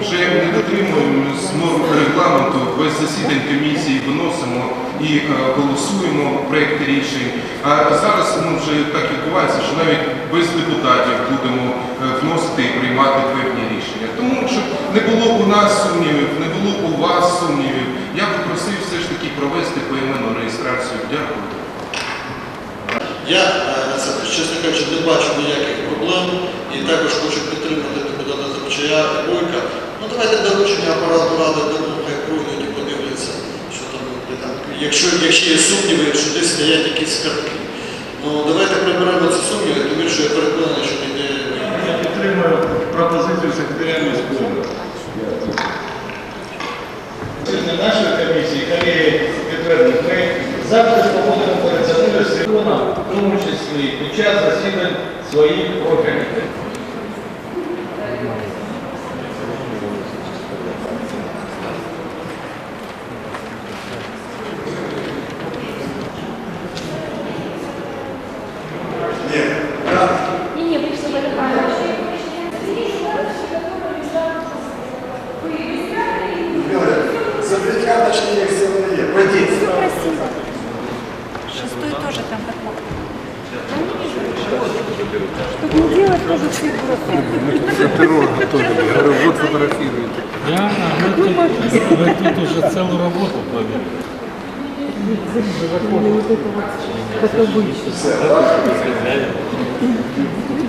вже не дотримуємось норм регламенту, без засідань комісії виносимо і е, голосуємо проекти рішень. А зараз ну, вже так відбувається, що навіть без депутатів будемо е, вносити і приймати певні рішення. Тому, щоб не було у нас сумнівів, не було у вас сумнівів, я би просив все ж таки провести поіменну реєстрацію. Дякую. Я, е, чесно кажучи, не бачу ніяких проблем і також хочу підтримати депутата Запчая давайте доручення апарату ради хай пройдуть і подивляться, що там, де там. Якщо, якщо є сумніви, що десь стоять якісь картки. Ну давайте приберемо ці сумніви, тому що я переконаний, що ніде Я підтримую пропозицію секретаря міського. Сьогодні нашої комісії, колеги підтвердили, ми завжди проводимо з законом, в тому числі під час засідань своїх профільних. тоже там как Чтобы не делать тоже цвет Да, вы тут, вы тут уже целую работу провели. Він буде.